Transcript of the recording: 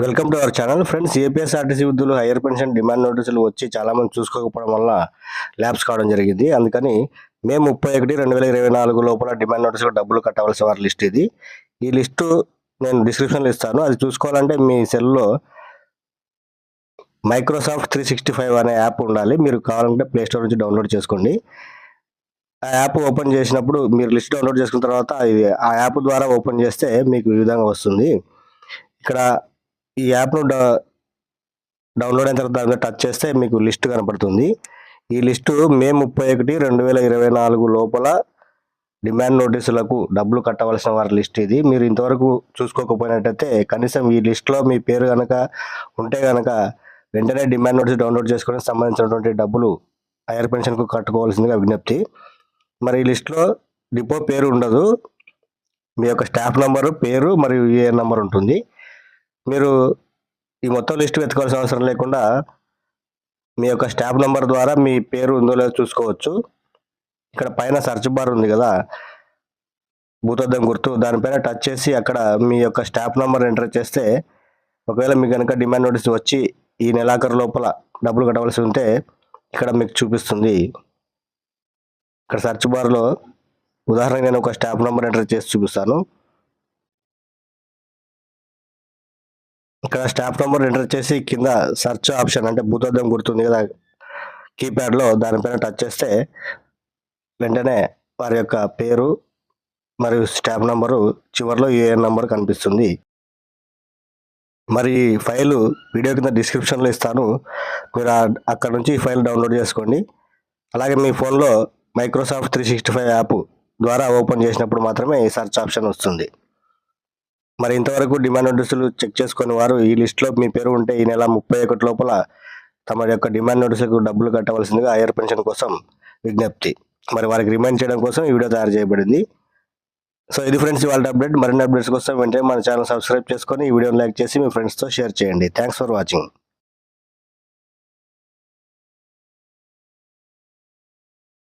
Welcome to our channel friends APSRTC విద్యులు higher pension demand నోటీసులు వచ్చి చాలా మంది చూసుకోకపోవడం వల్ల ల్యాబ్స్ కావడం జరిగింది. అందుకని మే ముప్పై ఒకటి రెండు వేల ఇరవై నాలుగు లోపల డిమాండ్ నోటీసులు డబ్బులు కట్టవలసిన వారి లిస్ట్ ఇది. ఈ లిస్టు నేను డిస్క్రిప్షన్లో ఇస్తాను. అది చూసుకోవాలంటే మీ సెల్లో మైక్రోసాఫ్ట్ త్రీ సిక్స్టీ ఫైవ్ అనే యాప్ ఉండాలి. మీరు కావాలంటే ప్లే స్టోర్ నుంచి డౌన్లోడ్ చేసుకోండి. ఆ యాప్ ఓపెన్ చేసినప్పుడు మీరు లిస్ట్ డౌన్లోడ్ చేసుకున్న తర్వాత ఆ యాప్ ద్వారా ఓపెన్ చేస్తే మీకు ఈ విధంగా వస్తుంది. ఇక్కడ ఈ యాప్ను డా- డౌన్లోడ్ అయిన తర్వాత దాని టచ్ చేస్తే మీకు లిస్ట్ కనపడుతుంది. ఈ లిస్టు మే ముప్పై ఒకటి రెండు వేల ఇరవై నాలుగు లోపల డిమాండ్ నోటీసులకు డబ్బులు కట్టవలసిన వారి లిస్ట్ ఇది. మీరు ఇంతవరకు చూసుకోకపోయినట్టయితే కనీసం ఈ లిస్ట్లో మీ పేరు కనుక ఉంటే కనుక వెంటనే డిమాండ్ నోటీస్ డౌన్లోడ్ చేసుకోవడానికి సంబంధించినటువంటి డబ్బులు హైయర్ పెన్షన్కు కట్టుకోవాల్సిందిగా విజ్ఞప్తి. మరి ఈ లిస్ట్లో డిపో పేరు ఉండదు. మీ యొక్క స్టాఫ్ నంబరు పేరు మరియు ఏ నంబర్ ఉంటుంది. మీరు ఈ మొత్తం లిస్ట్ వెతకాల్సిన అవసరం లేకుండా మీ యొక్క స్టాఫ్ నెంబర్ ద్వారా మీ పేరు ఉందో లేదో చూసుకోవచ్చు. ఇక్కడ పైన సెర్చ్ బార్ ఉంది కదా. భూతద్దం గుర్తు. దానిపైన టచ్ చేసి అక్కడ మీ యొక్క స్టాఫ్ నెంబర్ ఎంటర్ చేస్తే ఒకవేళ మీకు కనుక డిమాండ్ నోటీస్ వచ్చి ఈ నెలాఖరు లోపల డబ్బులు కట్టవలసి ఉంటే ఇక్కడ మీకు చూపిస్తుంది. ఇక్కడ సెర్చ్ బార్లో ఉదాహరణకు నేను ఒక స్టాఫ్ నెంబర్ ఎంటర్ చేసి చూపిస్తాను. ఇక్కడ స్టాఫ్ నెంబర్ ఎంటర్ చేసి కింద సెర్చ్ ఆప్షన్ అంటే భూతద్దం గుర్తుంది కదా. కీప్యాడ్లో దానిపైన టచ్ చేస్తే వెంటనే వారి యొక్క పేరు మరియు స్టాఫ్ నంబరు చివరిలో యూఏఎన్ నంబర్ కనిపిస్తుంది. మరి ఫైలు వీడియో కింద డిస్క్రిప్షన్లో ఇస్తాను. మీరు అక్కడ నుంచి ఈ ఫైల్ డౌన్లోడ్ చేసుకోండి. అలాగే మీ ఫోన్లో Microsoft three sixty five app ద్వారా ఓపెన్ చేసినప్పుడు మాత్రమే ఈ సెర్చ్ ఆప్షన్ వస్తుంది. మరి ఇంతవరకు డిమాండ్ నోటీసులు చెక్ చేసుకుని వారు ఈ లిస్ట్లో మీ పేరు ఉంటే ఈ నెల ముప్పై ఒకటి లోపల తమ యొక్క డిమాండ్ నోటీసులకు డబ్బులు కట్టవలసిందిగా హైయర్ పెన్షన్ కోసం విజ్ఞప్తి. మరి వారికి రిమైండ్ చేయడం కోసం ఈ వీడియో తయారు చేయబడింది. సో ఇది ఫ్రెండ్స్ వాళ్ళ అప్డేట్. మరిన్ని అప్డేట్స్ కోసం వెంటనే మన ఛానల్ సబ్స్క్రైబ్ చేసుకొని ఈ వీడియోని లైక్ చేసి మీ ఫ్రెండ్స్తో షేర్ చేయండి. Thanks for watching.